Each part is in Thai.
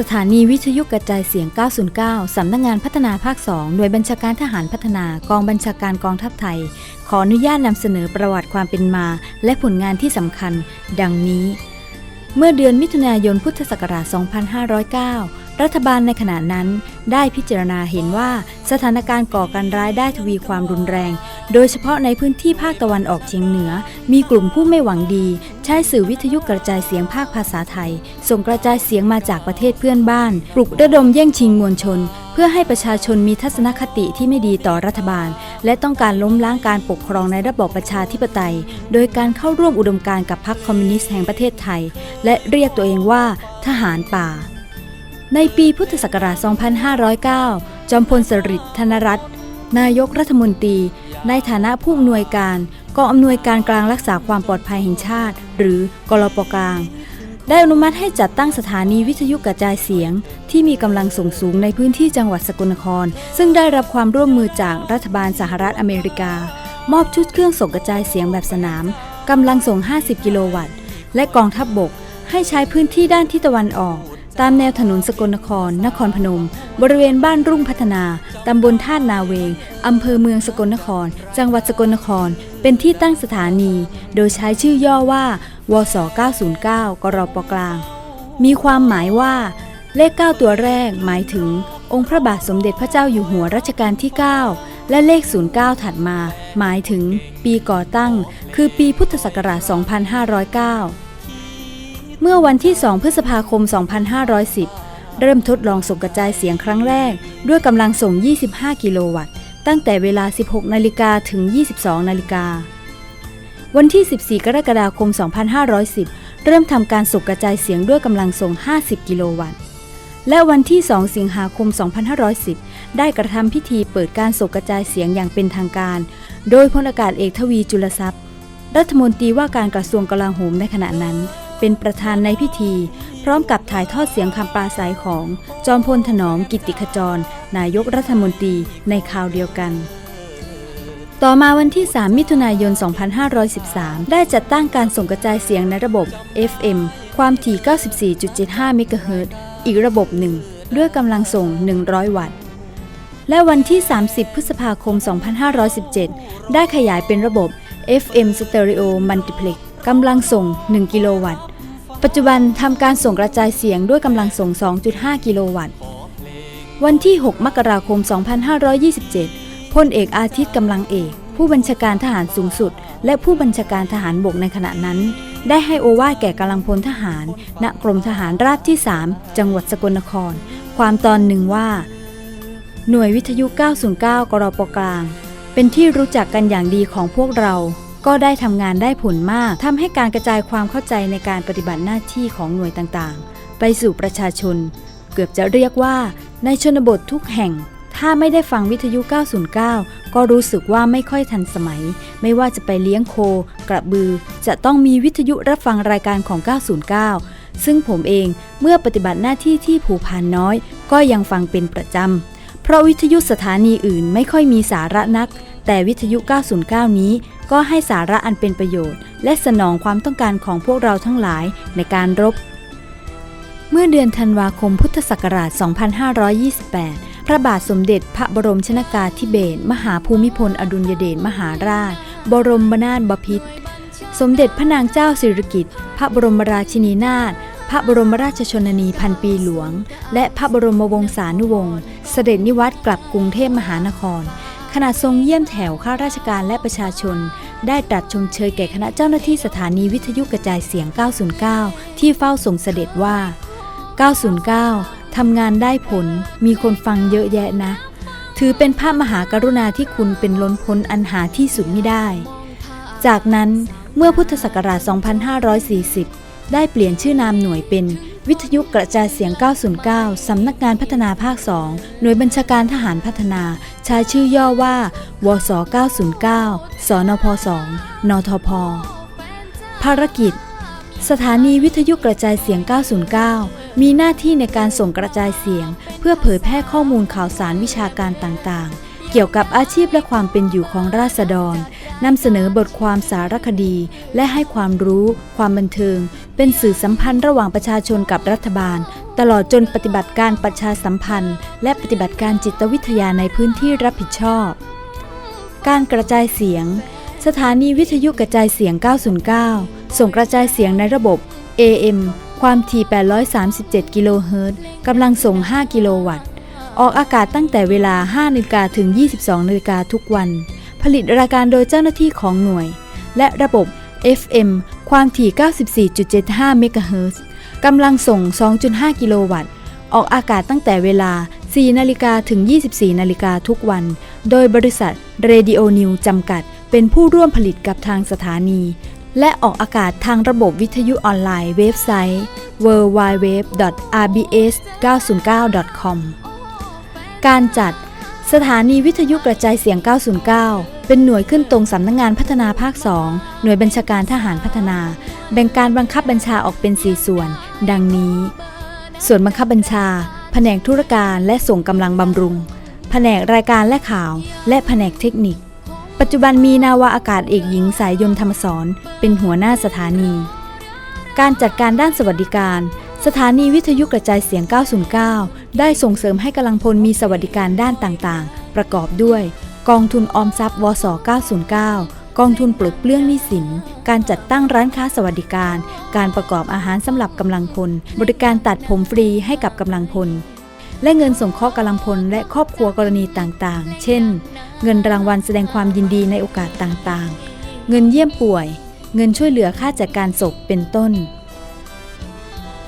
สถานีวิทยุกระจายเสียง 909 สำนักงงานพัฒนาภาค 2 หน่วยบัญชาการทหารพัฒนากองบัญชาการกองทัพไทย ขออนุญาตนำเสนอประวัติความเป็นมา และผลงานที่สำคัญ ดังนี้ เมื่อเดือนมิถุนายนพุทธศักราช 2509 รัฐบาลในขณะนั้นได้พิจารณาเห็นว่าสถานการณ์ก่อการร้ายได้ทวีความรุนแรง โดยเฉพาะในพื้นที่ภาคตะวันออกเฉียงเหนือ มีกลุ่มผู้ไม่หวังดี ใช้สื่อวิทยุกระจายเสียงภาคภาษาไทย ส่งกระจายเสียงมาจากประเทศเพื่อนบ้าน ปลุกระดมแย่งชิงมวลชน เพื่อให้ประชาชนมีทัศนคติที่ไม่ดีต่อรัฐบาล และต้องการล้มล้างการปกครองในระบอบประชาธิปไตย โดยการเข้าร่วมอุดมการณ์กับพรรคคอมมิวนิสต์แห่งประเทศไทย และเรียกตัวเองว่า ทหารป่า ในปีพุทธศักราช 2509 จอมพลสฤษดิ์ธนรัตน์นายกรัฐมนตรี ในฐานะผู้อำนวยการกองอำนวยการกลางรักษาความปลอดภัยแห่งชาติ หรือกรปกลาง ได้อนุมัติให้จัดตั้งสถานีวิทยุกระจายเสียง ที่มีกำลังส่งสูงในพื้นที่จังหวัดสกลนคร ซึ่งได้รับความร่วมมือจากรัฐบาลสหรัฐอเมริกา มอบชุดเครื่องส่งกระจายเสียงแบบสนามกำลังส่ง 50 กิโลวัตต์ และกองทัพบบก ให้ใช้พื้นที่ด้านทิศตะวันออก ตามแนวถนนสกลนคร นครพนม บริเวณบ้านรุ่งพัฒนา ตำบลท่านาเวง อำเภอเมืองสกลนคร จังหวัดสกลนคร เป็นที่ตั้งสถานี โดยใช้ชื่อย่อว่า วส 909 กรปกลาง มีความหมายว่า เลข 9 ตัวแรกหมายถึง องค์พระบาทสมเด็จพระเจ้าอยู่หัวรัชกาลที่ 9 และเลข 09 ถัดมา หมายถึง ปีก่อตั้ง คือปีพุทธศักราช 2509 เมื่อวันที่ 2 พฤษภาคม 2510 เริ่มทดลองส่งกระจายเสียงครั้งแรก ด้วยกำลังส่ง 25 กิโลวัตต์ ตั้งแต่เวลา 16 นาฬิกาถึง 22 นาฬิกา วันที่ 14 กรกฎาคม 2510 เริ่มทำการส่งกระจายเสียงด้วยกำลังส่ง 50 กิโลวัตต์ และวันที่ 2 สิงหาคม 2510 ได้กระทำพิธีเปิดการส่งกระจายเสียงอย่างเป็นทางการ โดยพลอากาศเอกทวีจุลทรัพย์ รัฐมนตรีว่าการกระทรวงกลาโหมในขณะนั้น เป็นประธานในพิธี พร้อมกับถ่ายทอดเสียงคำปราศัยของจอมพลถนอมกิติขจร นายกรัฐมนตรีในคราวเดียวกัน ต่อมาวันที่ 3 มิถุนายน 2513 ได้จัดตั้งการส่งกระจายเสียงในระบบ FM ความถี่ 94.75 เมกะเฮิรตซ์อีกระบบหนึ่ง ด้วยกำลังส่ง 100 วัตต์และวันที่ 30 พฤษภาคม 2517 ได้ขยายเป็นระบบ FM Stereo Multiplex กำลังส่ง 1 กิโลวัตต์ ปัจจุบันทำการส่งกระจายเสียงด้วยกำลังส่ง 2.5 กิโลวัตต์ วันที่ 6 มกราคม 2527 พลเอกอาทิตย์กำลังเอก ผู้บัญชาการทหารสูงสุด และผู้บัญชาการทหารบกในขณะนั้น ได้ให้โอวาทแก่กำลังพลทหาร ณ กรมทหารราบที่ 3 จังหวัดสกลนคร ความตอนหนึ่งว่า หน่วยวิทยุ 909 กรปกลาง เป็นที่รู้จักกันอย่างดีของพวกเรา ก็ได้ทำงานได้ผลมากทำให้การกระจายความเข้าใจในการปฏิบัติหน้าที่ของหน่วยต่างๆ ไปสู่ประชาชน เกือบจะเรียกว่า ในชนบททุกแห่ง ถ้าไม่ได้ฟังวิทยุ 909 ก็รู้สึกว่าไม่ค่อยทันสมัย ไม่ว่าจะไปเลี้ยงโค กระบือ จะต้องมีวิทยุรับฟังรายการของ 909 ซึ่งผมเองเมื่อปฏิบัติหน้าที่ที่ผูพานน้อย ก็ยังฟังเป็นประจำเพราะวิทยุสถานีอื่นไม่ค่อยมีสาระนัก แต่วิทยุ 909 นี้ ก็ให้สาระอันเป็นประโยชน์ และสนองความต้องการของพวกเราทั้งหลายในการรบ เมื่อเดือนธันวาคมพุทธศักราช 2528 พระบาทสมเด็จพระบรมชนากาธิเบศรมหาภูมิพล อดุลยเดชมหาราช บรมนาถบพิตรสมเด็จพระนางเจ้าสิริกิติ์พระบรมราชินีนาถพระบรมราชชนนีพันปีหลวง และพระบรมวงศานุวงศ์เสด็จนิวัตรกลับกรุงเทพมหานคร ขณะทรงเยี่ยมแถวข้าราชการและประชาชน ได้ตรัสชมเชยแก่คณะเจ้าหน้าที่สถานีวิทยุกระจายเสียง 909 ที่เฝ้าส่งเสด็จว่า 909 ทำงานได้ผล มีคนฟังเยอะแยะนะ ถือเป็นพระมหากรุณาที่คุณเป็นล้นพ้นอันหาที่สุดไม่ได้ จากนั้นเมื่อพุทธศักราช 2540 ได้เปลี่ยนชื่อนามหน่วยเป็น วิทยุกระจายเสียง 909 สำนักงานพัฒนาภาค 2 หน่วยบัญชาการทหารพัฒนา ใช้ชื่อย่อว่า วส 909 สนพ 2 นทพ ภารกิจ สถานีวิทยุกระจายเสียง 909 มีหน้าที่ในการส่งกระจายเสียง เพื่อเผยแพร่ข้อมูลข่าวสารวิชาการต่างๆเกี่ยวกับอาชีพและความเป็นอยู่ของราษฎร นำเสนอบทความสารคดี และให้ความรู้ ความบันเทิง เป็นสื่อสัมพันธ์ระหว่างประชาชนกับรัฐบาล ตลอดจนปฏิบัติการประชาสัมพันธ์ และปฏิบัติการจิตวิทยาในพื้นที่รับผิดชอบ การกระจายเสียง สถานีวิทยุกระจายเสียง 909 ส่งกระจายเสียงในระบบ AM ความถี่ 837 กิโลเฮิรตซ์กำลังส่ง 5 กิโลวัตต์ ออกอากาศตั้งแต่เวลา 5นาฬิกาถึง 22นาฬิกาทุกวัน ผลิตรายการโดยเจ้าหน้าที่ของหน่วย และระบบ FM ความถี่ 94.75 เมกะเฮิรตซ์กำลังส่ง 2.5 กิโลวัตต์ ออกอากาศตั้งแต่เวลา 4 นาฬิกาถึง 24 นาฬิกาทุกวัน โดยบริษัท Radio New จำกัด เป็นผู้ร่วมผลิตกับทางสถานี และออกอากาศทางระบบวิทยุออนไลน์เว็บไซต์ www.rbs909.com การจัดสถานีวิทยุกระจายเสียง 909 เป็นหน่วยขึ้นตรงสำนักงงานพัฒนาภาค 2 หน่วยบัญชาการทหารพัฒนา แบ่งการบังคับบัญชาออกเป็น 4 ส่วน ดังนี้ ส่วนบังคับบัญชา แผนกธุรการและส่งกำลังบำรุง แผนกรายการและข่าว และแผนกเทคนิค ปัจจุบันมีนาวาอากาศเอกหญิงสายยนธรรมสอนเป็นหัวหน้าสถานี การจัดการด้านสวัสดิการ สถานีวิทยุกระจายเสียง 909 ได้ส่งเสริมให้กำลังพลมีสวัสดิการด้านต่างๆ ประกอบด้วย กองทุนออมทรัพย์วส909 กองทุนปลดเปลื้องหนี้สิน การจัดตั้งร้านค้าสวัสดิการ การประกอบอาหารสำหรับกำลังพล บริการตัดผมฟรีให้กับกำลังพล และเงินสงเคราะห์กำลังพลและครอบครัวกรณีต่างๆ เช่น เงินรางวัลแสดงความยินดีในโอกาสต่างๆ เงินเยี่ยมป่วย เงินช่วยเหลือค่าจัดการศพเป็นต้น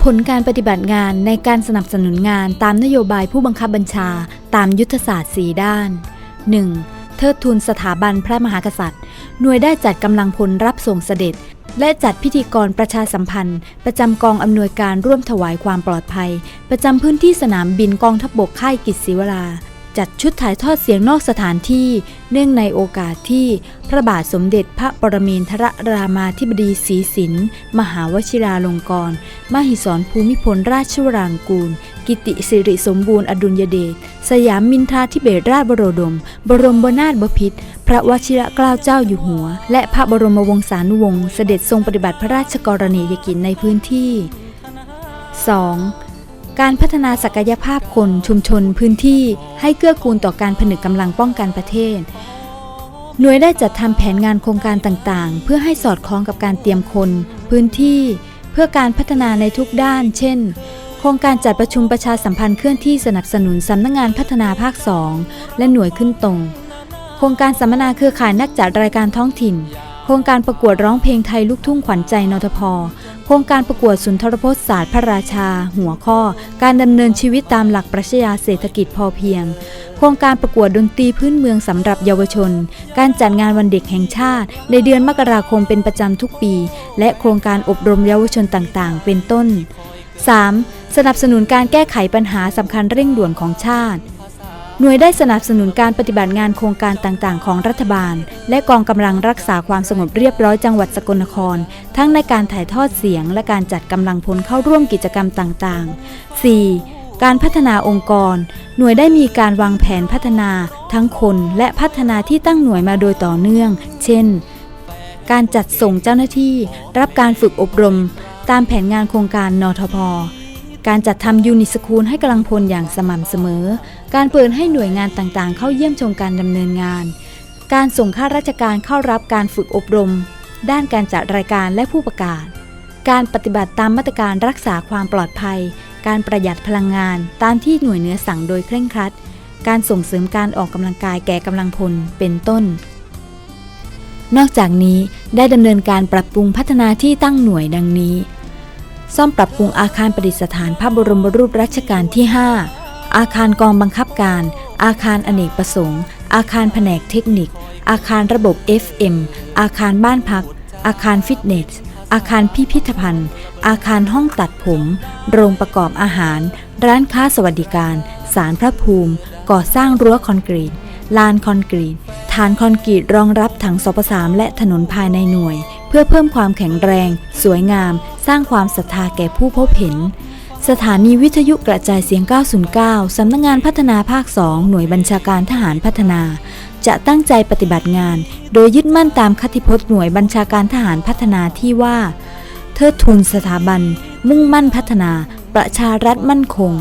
ผลการปฏิบัติงานในการสนับสนุนงานตามนโยบายผู้บังคับบัญชาตามยุทธศาสตร์4ด้าน 1. เทิดทูนสถาบันพระมหากษัตริย์ หน่วยได้จัดกำลังพลรับส่งเสด็จ และจัดพิธีกรประชาสัมพันธ์ ประจำกองอำนวยการร่วมถวายความปลอดภัย ประจำพื้นที่สนามบินกองทัพบบกค่ายกิจศิวรา จัดชุดถ่ายทอดเสียงนอกสถานที่เนื่องในโอกาสที่พระบาทสมเด็จพระปรมินทรรามาธิบดีศรีสินมหาวชิราลงกรณมหิศรภูมิพลราชวรางกูล กิติสิริสมบูรณ์อดุลยเดชสยามมินทราธิเบศราชบรดม บรมนาถบพิตรพระวชิรเกล้าเจ้าอยู่หัว และพระบรมวงศานุวงศ์เสด็จทรงปฏิบัติพระราชกรณียกิจในพื้นที่ 2. การพัฒนาศักยภาพคนชุมชนพื้นที่ให้เกื้อกูลต่อการผนึกกำลังป้องกันประเทศ หน่วยได้จัดทำแผนงานโครงการต่างๆ เพื่อให้สอดคล้องกับการเตรียมคน พื้นที่ เพื่อการพัฒนาในทุกด้าน เช่น โครงการจัดประชุมประชาสัมพันธ์เคลื่อนที่สนับสนุนสำนักงงานพัฒนาภาค 2 และหน่วยขึ้นตรง โครงการสัมมนาเครือข่ายนักจัดรายการท้องถิ่น โครงการประกวดร้องเพลงไทยลูกทุ่งขวัญใจนทพโครงการประกวดสุนทรพจน์ศาสตร์พระราชา หัวข้อ การดำเนินชีวิตตามหลักปรัชญาเศรษฐกิจพอเพียง โครงการประกวดดนตรีพื้นเมืองสำหรับเยาวชน การจัดงานวันเด็กแห่งชาติ ในเดือนมกราคมเป็นประจำทุกปี และโครงการอบรมเยาวชนต่างๆ เป็นต้น 3. สนับสนุนการแก้ไขปัญหาสำคัญเร่งด่วนของชาติ หน่วยได้สนับสนุนการปฏิบัติงานโครงการต่างๆ ของรัฐบาล และกองกำลังรักษาความสงบเรียบร้อยจังหวัดสกลนคร ทั้งในการถ่ายทอดเสียง และการจัดกำลังพลเข้าร่วมกิจกรรมต่างๆ 4. การพัฒนาองค์กร หน่วยได้มีการวางแผนพัฒนา ทั้งคนและพัฒนาที่ตั้งหน่วยมาโดยต่อเนื่อง เช่น การจัดส่งเจ้าหน้าที่ รับการฝึกอบรม ตามแผนงานโครงการนทพ การจัดทำยูนิสคูลให้กำลังพลอย่างสม่ำเสมอ การเปิดให้หน่วยงานต่างๆ เข้าเยี่ยมชมการดำเนินงาน การส่งข้าราชการเข้ารับการฝึกอบรม ด้านการจัดรายการและผู้ประกาศ การปฏิบัติตามมาตรการรักษาความปลอดภัย การประหยัดพลังงาน ตามที่หน่วยเนื้อสั่งโดยเคร่งครัด การส่งเสริมการออกกำลังกายแก่กำลังพล เป็นต้นนอกจากนี้ได้ดำเนินการปรับปรุงพัฒนาที่ตั้งหน่วยดังนี้ ซ่อมปรับปรุงอาคารประดิษฐานพระบรมรูปรัชกาลที่ 5 อาคารกองบังคับการ อาคารอเนกประสงค์ อาคารแผนกเทคนิค อาคารระบบ FM อาคารบ้านพัก อาคารฟิตเนส อาคารพิพิธภัณฑ์ อาคารห้องตัดผม โรงประกอบอาหาร ร้านค้าสวัสดิการ สารพระภูมิ ก่อสร้างรั้วคอนกรีต ลานคอนกรีต ฐานคอนกรีตรองรับถังสปสามและถนนภายในหน่วย เพื่อเพิ่มความแข็งแรง สวยงาม สร้างความศรัทธาแก่ผู้พบเห็น สถานีวิทยุกระจายเสียง 909 สำนักงงานพัฒนาภาค 2 หน่วยบัญชาการทหารพัฒนา จะตั้งใจปฏิบัติงาน โดยยึดมั่นตามคติพจน์หน่วยบัญชาการทหารพัฒนาที่ว่า เทิดทูนสถาบัน มุ่งมั่นพัฒนา ประชารัฐมั่นคง